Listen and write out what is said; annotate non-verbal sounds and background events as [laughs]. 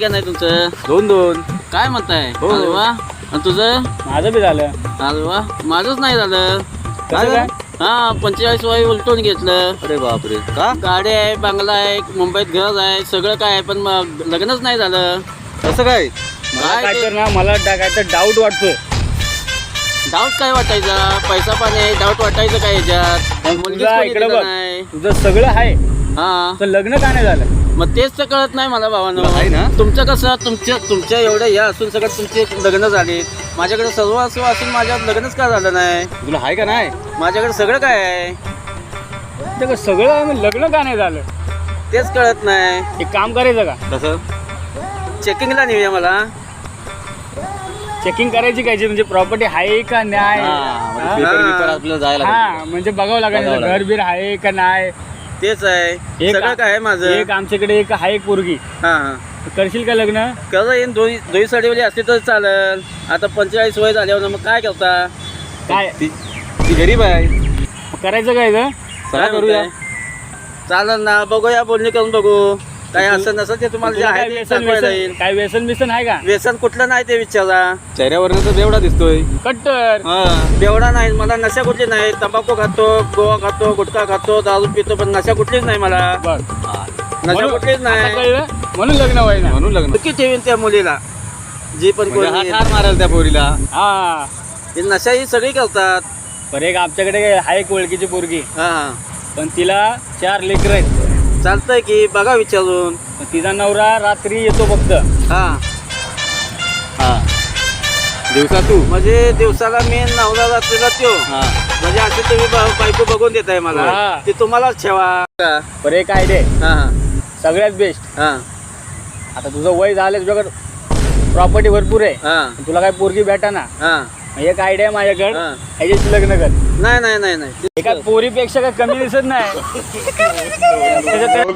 का नाही तुमचं? दोन दोन. काय म्हणताय? हो. अरे वा. आणि तुझं? माझं बी झालं. अरे वा. माझंच नाही झालं. काय? हा पंचेचाळीस वय उलटून घेतलं. अरे बापरे. का? गाडी आहे बंगला आहे मुंबईत घर आहे सगळं काय आहे पण मग लग्नच नाही झालं. कसं काय? काय काय ते- तर ना मला काय डाऊट वाटतोय. डाऊट काय वाटायचा? पैसा पाणी आहे डाऊट वाटायचं काय याच्यात? पण मुलगीच तुझा कोणी इकडे दिलं बघ. नाही. तुझं सगळं आहे. हा. तर लग्न का नाही झालं? मग तेच तर कळत नाही मला भावानं. आहे ना? तुमचं कसं तुमच्या तुमच्या एवढ्या या असून सगळं तुमचे लग्न झाले. माझ्याकडे सर्व असं असून माझ्या लग्नच का झालं नाही? तुला आहे का नाही? माझ्याकडे सगळं काय आहे? तर सगळं आहे, मग लग्न का नाही झालं? तेच कळत नाही. एक काम करायचं का? कसं? चेकिंगला नेऊया मला. चेकिंग करायची काय? म्हणजे प्रॉपर्टी आहे का नाही? म्हणजे हा? paper बिपर आपल्याला जायला हा म्हणजे बघावं लागेल बघावं घर बीर आहे का नाही? तेच आहे. एक सगळं काय आहे माझं? एक आमच्याकडे एक आहे एक पोरगी. हा हा. करशील का लग्न? कसं येईन. दोन्ही दोन्ही साडीवाली असली तर चालेल. आता पंचेचाळीस वय झाल्यावर मग काय करता? काय? ती ती गरीब आहे. करायचं काय ग? काय करूया? चालेल ना बघूया बोलणी करून बघू. काय असं नसं ते तुम्हाला जे तुला आहे काय ते व्यसन दाखवायला व्यसन? येईल. काय व्यसन बिसन आहे का? व्यसन कुठलं नाही ते विचारा. चेहऱ्यावरनं तर बेवडा दिसतोय. कट्टर. बेवडा नाही मला नशा कुठली नाही. तंबाखू खातो गोवा खातो गुटखा खातो दारू पितो पण नशा कुठलीच नाही मला. बर. नशा म्हणून- कुठलीच आता नाही. कळलं? म्हणून लग्न व्हायला म्हणून लग्न. किती ठेवीन त्या मुलीला? जी पण म्हणजे हा कोणी ठार मारेल त्या पोरीला. हा. ही नशा ही सगळी करतात. बरं एक आमच्याकडे आहे एक ओळखीची पोरगी. हा हा. पण तिला चार लेकर आहेत. चालतंय की बघा विचारून. तिचा नवरा रात्री येतो फक्त. हा. हा. दिवसा तू? म्हणजे दिवसाला मी नवरा रात्रीला त्यो. हा. म्हणजे असे तुम्ही ब- बायको बघून देताय मला. हा. ती तुम्हालाच ठेवा. हा बरं एक आयडिया आहे. हा सगळ्यात बेस्ट हा. आता तुझं वय झालं तुझ्याकडे प्रॉपर्टी भरपूर आहे. हा. पण तुला काय पोरगी भेटा ना हा. एक आयडिया माझ्याकडे. हा. ह्याच्याशी लग्न कर. नाही नाही नाही नाही. एका पोरीपेक्षा काय कमी दिसत नाही. [laughs] त्याच्यात